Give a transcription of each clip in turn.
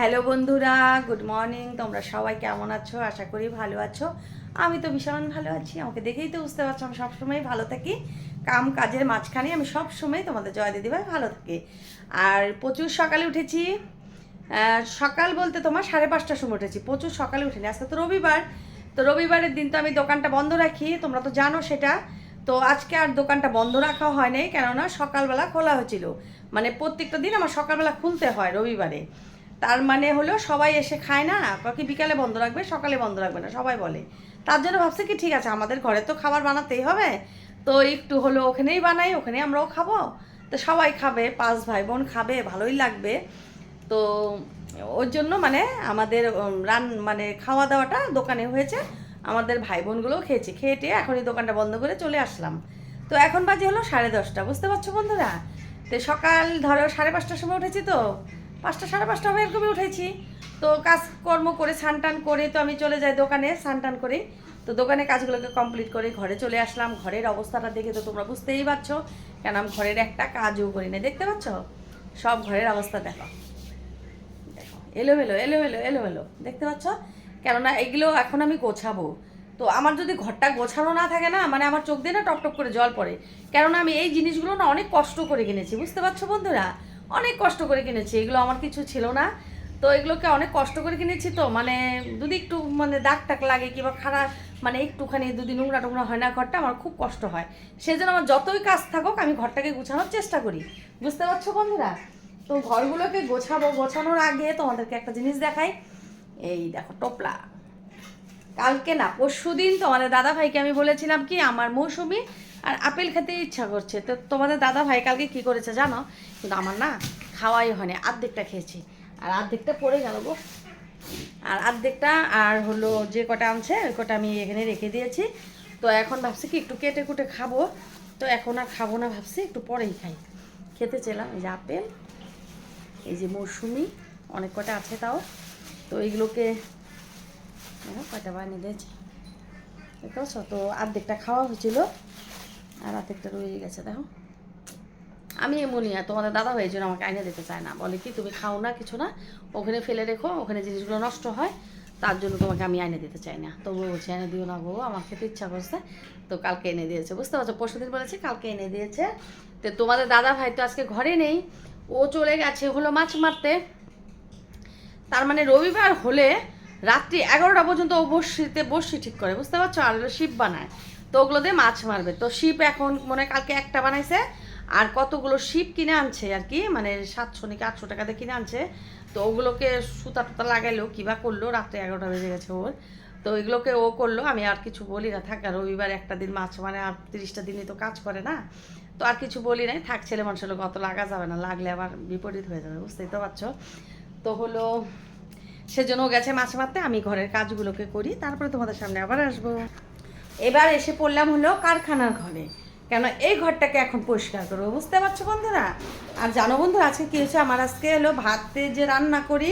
Hello বন্ধুরা good morning তোমরা সবাই কেমন আছো? আশা করি ভালো আছো। আমি তো ভীষণ ভালো আছি, আমাকে দেখেই তো বুঝতে পারছ, আমি সবসময় ভালো থাকি। কাম কাজের মাঝখানে আমি সবসময় তোমাদের জয় দিদিভাই ভালো থাকি। আর প্রচুর সকালে উঠেছি। সকাল বলতে তোমার সাড়ে পাঁচটার সময় উঠেছি, প্রচুর সকালে উঠিনি। আজকে তো রবিবার, তো রবিবারের দিন তো আমি দোকানটা বন্ধ রাখি, তোমরা তো জানো সেটা। তো আজকে আর দোকানটা বন্ধ রাখা হয় নাই, কেননা সকালবেলা খোলা হয়েছিল। মানে প্রত্যেকটা দিন আমার সকালবেলা খুলতে হয় রবিবারে। তার মানে হলো সবাই এসে খায় না কি বিকালে বন্ধ রাখবে, সকালে বন্ধ রাখবে না, সবাই বলে। তার জন্য ভাবছে কি, ঠিক আছে, আমাদের ঘরে তো খাবার বানাতেই হবে, তো একটু হলো ওখানেই বানাই, ওখানেই আমরাও খাব। তো সবাই খাবে, পাঁচ ভাই বোন খাবে, ভালোই লাগবে। তো ওর জন্য মানে আমাদের রান মানে খাওয়া দাওয়াটা দোকানে হয়েছে, আমাদের ভাই বোনগুলোও খেয়েছে, খেয়ে টেয়ে এখন দোকানটা বন্ধ করে চলে আসলাম। তো এখন বাজে হলো সাড়ে দশটা, বুঝতে পারছ বন্ধুরা? তো সকাল ধরো সাড়ে পাঁচটার সময় উঠেছি তো পাঁচটা, সাড়ে পাঁচটা হবে এরকমই উঠেছি। তো কাজকর্ম করে, স্নান টান করে তো আমি চলে যাই দোকানে, স্নান টান করে। তো দোকানে কাজগুলোকে কমপ্লিট করে ঘরে চলে আসলাম। ঘরের অবস্থাটা দেখে তো তোমরা বুঝতেই পারছ। কেন আমি ঘরের একটা কাজও করি না, দেখতে পাচ্ছ? সব ঘরের অবস্থা দেখো। দেখো, এলোমেলো এলোমেলো এলোমেলো, দেখতে পাচ্ছ? কেননা এগুলো এখন আমি গোছাবো। তো আমার যদি ঘরটা গোছানো না থাকে না মানে আমার চোখ দিয়ে না টপ টপ করে জল পড়ে। কেননা আমি এই জিনিসগুলো না অনেক কষ্ট করে কিনেছি, বুঝতে পারছ বন্ধুরা? অনেক কষ্ট করে কিনেছি, এগুলো আমার কিছু ছিল না। তো এগুলোকে অনেক কষ্ট করে কিনেছি তো মানে যদি একটু মানে দাগ টাক লাগে কিংবা খারাপ মানে একটুখানি দুদিন নোংরা টোংরা হয় না ঘরটা, আমার খুব কষ্ট হয়। সেই জন্য আমার যতই কাজ থাকুক, আমি ঘরটাকে গুছানোর চেষ্টা করি। বুঝতে পারছ বন্ধুরা? তো ঘরগুলোকে গোছাবো, গোছানোর আগে তোমাদেরকে একটা জিনিস দেখাই। এই দেখো টোপলা। কালকে না পরশু দিন তোমাদের দাদা ভাইকে আমি বলেছিলাম কি, আমার মৌসুমি আর আপেল খেতে ইচ্ছা করছে। তো তোমাদের দাদা ভাই কালকে কি করেছে জানো? কিন্তু আমার না খাওয়াই হয়নি, আর্ধেকটা খেয়েছি। আর আর্ধেকটা পড়ে গেল গো। আর আর্ধেকটা আর হলো যে কটা আনছে, ওই কটা আমি এখানে রেখে দিয়েছি। তো এখন ভাবছি কি একটু কেটে কুটে খাব। তো এখন আর খাব না, ভাবছি একটু পরেই খাই। খেতে চেলাম, এই যে আপেল, এই যে মৌসুমি, অনেক কটা আছে তাও। তো এইগুলোকে দেখো কয়টা বানিয়ে দিয়েছি? দেখতে তো অর্ধেকটা খাওয়া হয়েছিল। আর অর্ধেকটা রয়ে গেছে, দেখো। আমি এমনই আর তোমাদের দাদা হয়ে জন্য আমাকে আইনে দিতে চায় না। বলে কি, তুমি খাও না, কিছু না। ওখানে ফেলে রেখো, ওখানে জিনিসগুলো নষ্ট হয়। তার জন্য তোমাকে আমি আইনে দিতে চাই না। তবুও বলছি এনে দিও না গো, আমার খেতে ইচ্ছা করছে। তো কালকে এনে দিয়েছে, বুঝতে পারছ? পরশু দিন বলেছে, কালকে এনে দিয়েছে। তো তোমাদের দাদা ভাই তো আজকে ঘরে নেই। ও চলে গেছে, হলো মাছ মারতে। তার মানে রবিবার হলে রাত্রি এগারোটা পর্যন্ত ও বসিতে বসি ঠিক করে, বুঝতে পারছ? আর শিপ বানায়। তো ওগুলো দিয়ে মাছ মারবে। তো শিপ এখন মনে কালকে একটা বানাইছে, আর কতগুলো শিপ কিনে আনছে আর কি মানে সাতশো নাকি আটশো টাকাতে কিনে আনছে। তো ওগুলোকে সুতা টুতা লাগাইলো কিবা করল, রাত্রে এগারোটা বেজে গেছে ওর। তো এগুলোকে ও করল, আমি আর কিছু বলি না, থাক, আর রবিবার একটা দিন মাছ মানে আর তিরিশটা দিনই তো কাজ করে না। তো আর কিছু বলি নাই, থাক, ছেলে মানুষের লোক অত লাগা যাবে না, লাগলে আবার বিপরীত হয়ে যাবে, বুঝতেই তো পারছ। তো হলো, সেজন্য গেছে মাছ মারতে, আমি ঘরের কাজগুলোকে করি, তারপরে তোমাদের সামনে আবার আসব। এবার এসে পড়লাম হলো কারখানার ঘরে। কেন এই ঘরটাকে এখন পরিষ্কার করব? বুঝতে পারছ বন্ধুরা? আর জানো বন্ধুরা, আজকে কী হয়েছে? আমার আজকে হলো ভাতে যে রান্না করি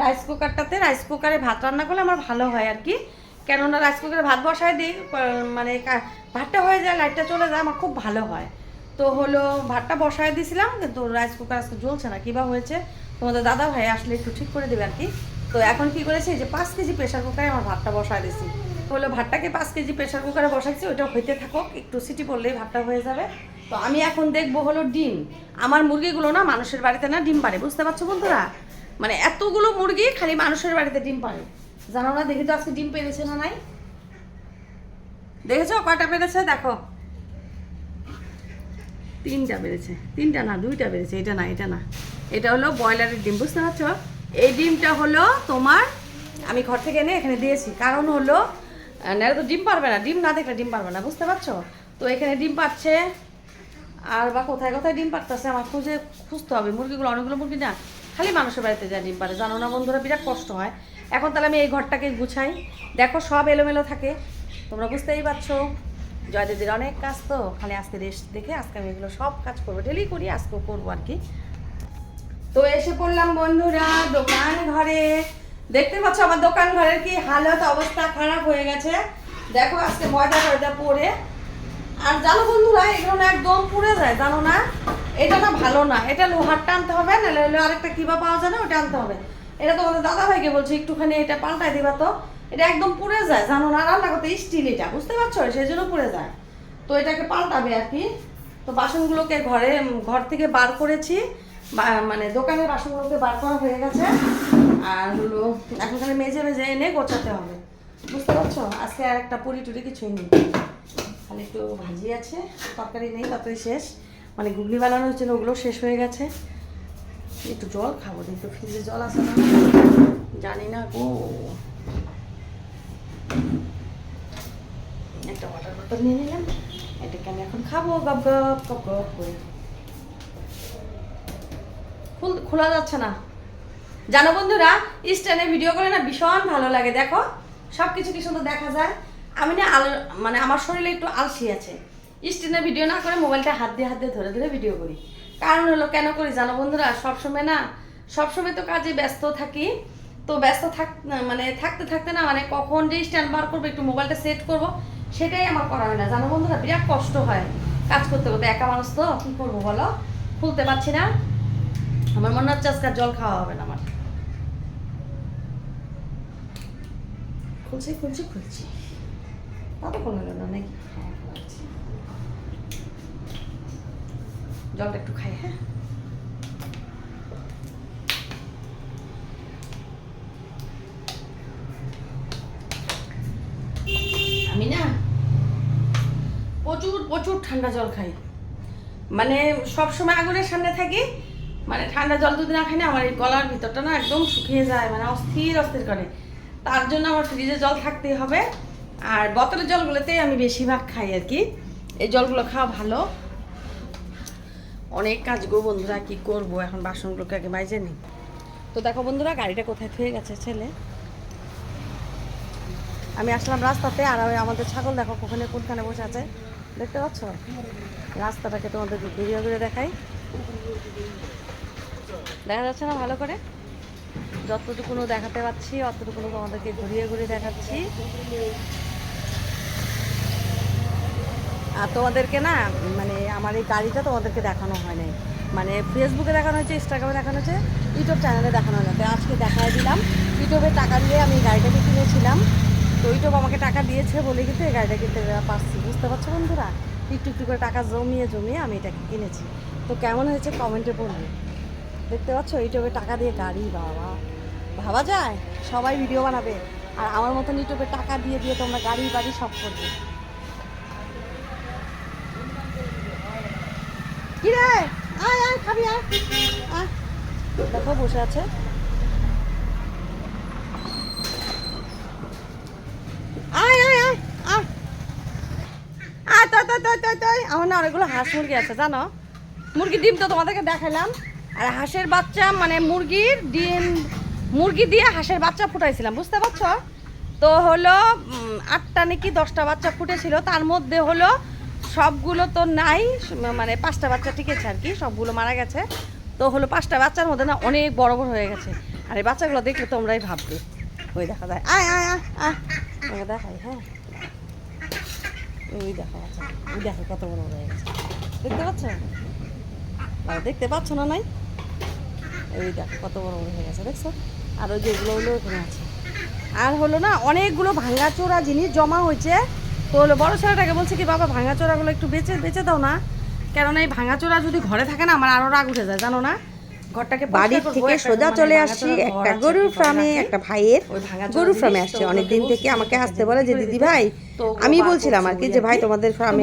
রাইস কুকারটাতে রাইস কুকারে ভাত রান্না করলে আমার ভালো হয় আর কি। কেননা রাইস কুকারে ভাত বসায় দিই মানে ভাতটা হয়ে যায় লাইটটা চলে যায়, আমার খুব ভালো হয়। তো হলো ভাতটা বসায় দিয়েছিলাম, কিন্তু রাইস কুকার আজকে জ্বলছে না। কিবা হয়েছে? তোমাদের দাদা ভাই আসলে একটু ঠিক করে দেবে আর কি। তো এখন কি করেছে? যে পাঁচ কেজি প্রেশার কুকারে আমার ভাতটা বসায় দিয়েছি। হলো ভাতটাকে পাঁচ কেজি প্রেশার কুকারে বসাচ্ছি ওইটা হইতে থাকুক, একটু সিটি পড়লেই ভাতটা হয়ে যাবে। তো আমি এখন দেখব হলো ডিম। আমার মুরগিগুলো না মানুষের বাড়িতে না ডিম পারে বুঝতে পারছ বন্ধুরা? মানে এতগুলো মুরগি খালি মানুষের বাড়িতে ডিম পারে জানো না, দেখি তো আজকে ডিম পেরেছে না নাই? দেখেছ কয়টা পেরেছে? দেখো। তিনটা বেড়েছে তিনটা না, দুইটা বেড়েছে এটা না এটা না। এটা হলো ব্রয়লারের ডিম, বুঝতে পারছ? এই ডিমটা হলো তোমার, আমি ঘর থেকে এনে এখানে দিয়েছি। কারণ হলো নাহলে তো ডিম পারবে না, ডিম না দেখলে ডিম পারবে না, বুঝতে পারছ? তো এখানে ডিম পাচ্ছে। আর বা কোথায় কোথায় ডিম পারতেছে? আমার খুঁজে খুঁজতে হবে। মুরগিগুলো, অনেকগুলো মুরগি না, খালি মানুষের বাড়িতে যায় ডিম পারে। জানো না বন্ধুরা, বিরাট কষ্ট হয়। এখন তাহলে আমি এই ঘরটাকে গুছাই। দেখো, সব এলোমেলো থাকে। তোমরা বুঝতেই পারছ। জয় দিদির অনেক কাজ তো। খালি আজকে রেস্ট দেখে আজকে আমি এগুলো সব কাজ করব। ডেলি করি, আজকেও করব আর কি। তো এসে পড়লাম বন্ধুরা, দোকান ঘরে। দেখতে পাচ্ছ আমার দোকান ঘরের কি হালত অবস্থা খারাপ হয়ে গেছে। দেখো আজকে ময়দা টয়দা পরে। আর জানো বন্ধুরা, এগুলো না একদম পুড়ে যায়, জানো না? এটা না ভালো না। এটা লোহারটা আনতে হবে, নাহলে হলে আরেকটা কিবা পাওয়া যায় না, ওটা আনতে হবে। এটা তোমাদের দাদা ভাইকে বলছি, একটুখানি এটা পাল্টাই দিবা তো। এটা একদম পুড়ে যায়, জানো না? রান্না করতে স্টিল এটা, বুঝতে পারছ? সেই জন্য পুড়ে যায়। তো এটাকে পাল্টাবে আর কি। তো বাসনগুলোকে ঘরে ঘর থেকে বার করেছি। মানে দোকানের বাসনগুলোকে বার করা হয়ে গেছে। আর হলো এখন খালি মেজে মেজে এনে গোছাতে হবে। বুঝতে পারছ? আজকে আর একটা পুরি টুরি কিছুই নেই। খালি একটু ভাজি আছে, তরকারি নেই তরকারি শেষ। মানে ঘুগনি বানানো হচ্ছিল ওগুলো শেষ হয়ে গেছে। একটু জল খাব একটু ফ্রিজে জল আছে না। জানি না গো। একটা ওয়াটার বোতল নিয়ে নিলাম। এটাকে আমি এখন খাব, গপ গপ গপ গপ করে। খোলা যাচ্ছে না। জানো বন্ধুরা স্ট্যান্ডে ভিডিও করে না ভীষণ ভালো লাগে, দেখো। সব কিছু কি সুন্দর দেখা যায়। আমি না আল মানে আমার শরীরে একটু আলসি আছে। স্ট্যান্ডে ভিডিও না করে মোবাইলটা হাত দিয়ে হাত দিয়ে ধরে ধরে ভিডিও করি। কারণ হলো কেন করি জানো বন্ধুরা, সবসময় না সবসময় তো কাজে ব্যস্ত থাকি। তো ব্যস্ত থাক মানে থাকতে থাকতে না মানে কখন যে স্ট্যান্ড বার করব, একটু মোবাইলটা সেট করব, সেটাই আমার করা হয় না। জানো বন্ধুরা, বিরাট কষ্ট হয় কাজ করতে করতে। একা মানুষ তো, কী করব বলো? খুলতে পারছি না। আমার মনে হচ্ছে আজকে জল খাওয়া হবে না আমার। খুলছি খুলছি খুলছি। তারপর খোলা গেল নাকি? জলটা একটু খাই হ্যাঁ? আমি না প্রচুর প্রচুর ঠান্ডা জল খাই। মানে সব সময় আগুনের সামনে থাকি মানে ঠান্ডা জল যদি না খাই না, আমার এই গলার ভিতরটা না একদম শুকিয়ে যায় মানে অস্থির অস্থির করে। তার জন্য আমার ফ্রিজে জল থাকতেই হবে। আর বোতলের জলগুলোতেই আমি বেশিরভাগ খাই আর কি। এই জলগুলো খাওয়া ভালো। অনেক কাজ গো বন্ধুরা, কি করব? এখন বাসনগুলোকে আগে মাইজে নিই। তো দেখো বন্ধুরা, গাড়িটা কোথায় থুয়ে গেছে ছেলে? আমি আসলাম রাস্তাতে, আর আমাদের ছাগল দেখো ওখানে কোনখানে বসে আছে। দেখতে পাচ্ছ? রাস্তাটাকে তোমাদের ঘুরিয়ে ঘুরে দেখাই। দেখা যাচ্ছে না ভালো করে? যতটুকুনো দেখাতে পাচ্ছি অতটুকুনো তোমাদেরকে ঘুরিয়ে ঘুরিয়ে দেখাচ্ছি। আর তোমাদেরকে না মানে আমার এই গাড়িটা তোমাদেরকে দেখানো হয় নাই। মানে ফেসবুকে দেখানো হয়েছে ইনস্টাগ্রামে দেখানো হয়েছে ইউটিউব চ্যানেলে দেখানো হয় না তো আজকে দেখাই দিলাম ইউটিউবে টাকা দিয়ে আমি গাড়িটাকে কিনেছিলাম। তো ইউটিউব আমাকে টাকা দিয়েছে বলে কিন্তু এই গাড়িটা কিনতে পারছি। বুঝতে পারছ বন্ধুরা? একটু একটু করে টাকা জমিয়ে জমিয়ে আমি এটাকে কিনেছি। তো কেমন হয়েছে কমেন্টে পড়বে দেখতে পাচ্ছ? ইউটিউবে টাকা দিয়ে গাড়ি, বাবা। ভাবা যায়? সবাই ভিডিও বানাবে। আর আমার মতন ইউটিউবে টাকা দিয়ে দিয়ে তোমরা গাড়ি, বাড়ি সব করবে। খাবি দেখো, বসে আছে। আয় আয় আয় তাই তাই তাই। আমার না অনেকগুলো হাঁস মুরগি আছে, জানো? মুরগির ডিম তো তোমাদেরকে দেখালাম। আর হাঁসের বাচ্চা মানে মুরগির ডিম, মুরগি দিয়ে হাঁসের বাচ্চা ফুটাইছিলাম, বুঝতে পারছ? তো হলো আটটা নাকি দশটা বাচ্চা ফুটেছিল, তার মধ্যে হলো সবগুলো তো নাই মানে পাঁচটা বাচ্চা টিকেছে আর কি, সবগুলো মারা গেছে। তো হলো পাঁচটা বাচ্চার মধ্যে না অনেক বড় বড় হয়ে গেছে। আর এই বাচ্চাগুলো দেখলে তোমরাই ভাববে। ওই দেখা যায়, আয় আয় আয় আয়। দেখাই হ্যাঁ? ওই দেখো বাচ্চা ওই দেখো কত বড় বড় হয়ে গেছে। দেখতে পাচ্ছ? দেখতে পাচ্ছ না নাই? ওই দেখো, কত বড় বড় হয়ে গেছে, দেখছ? আর ওই যেগুলো হলো ওখানে আছে। আর হলো না, অনেকগুলো ভাঙাচোরা জিনিস জমা হয়েছে। তো হলো বড় ছেলেটাকে বলছে কি, বাবা, ভাঙাচোরাগুলো একটু বেচে বেচে দাও না। কেননা এই ভাঙাচোরা যদি ঘরে থাকে না, আমার আরও রাগ উঠে যায়, জানো না? ঘরটাকে বাড়ির থেকে সোজা চলে আসছি একটা গরুর ফার্মে একটা ভাইয়ের গরুর ফার্মে আসছে। তো অনেক দিন ওগুলোকে থেকে আমাকে আসতে বলে যে দিদি ভাই আমি বলছিলাম আর কি যে ভাই তোমাদের ফার্মে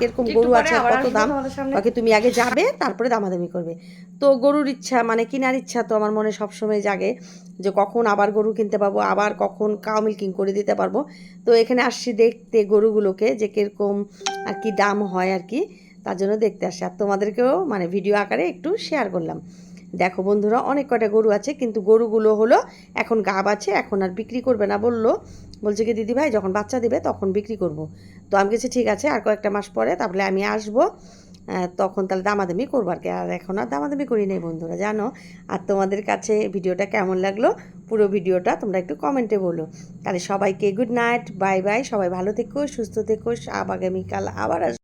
কীরকম গরু আছে কত দাম? বাকি তুমি আগে যাবে তারপরে দামাদামি করবে। তো গরুর ইচ্ছা মানে কেনার ইচ্ছা তো আমার মনে সবসময় জাগে যে কখন আবার গরু কিনতে পারব আবার কখন কাউ মিল্কিং করে দিতে পারব। তো এখানে আসছি দেখতে গরুগুলোকে যে কীরকম আর কি দাম হয় আর কি তার জন্য দেখতে আসি আর তোমাদেরকেও মানে ভিডিও আকারে একটু শেয়ার করলাম। দেখো বন্ধুরা, অনেক কটা গরু আছে, কিন্তু গরুগুলো হলো এখন গাব আছে, এখন আর বিক্রি করবে না বলল। বলছে কি, দিদি ভাই, যখন বাচ্চা দেবে তখন বিক্রি করব। তো আমি কিছু ঠিক আছে, আর কয়েকটা মাস পরে তাহলে আমি আসব। তখন তাহলে দামাদামি করব আর কি। আর এখন আর দামাদামি করি নেই বন্ধুরা, জানো? আর তোমাদের কাছে ভিডিওটা কেমন লাগল, পুরো ভিডিওটা তোমরা একটু কমেন্টে বলো। তাহলে সবাইকে গুড নাইট, বাই বাই, সবাই ভালো থেকো, সুস্থ থেকো, আগামীকাল আবার আসব।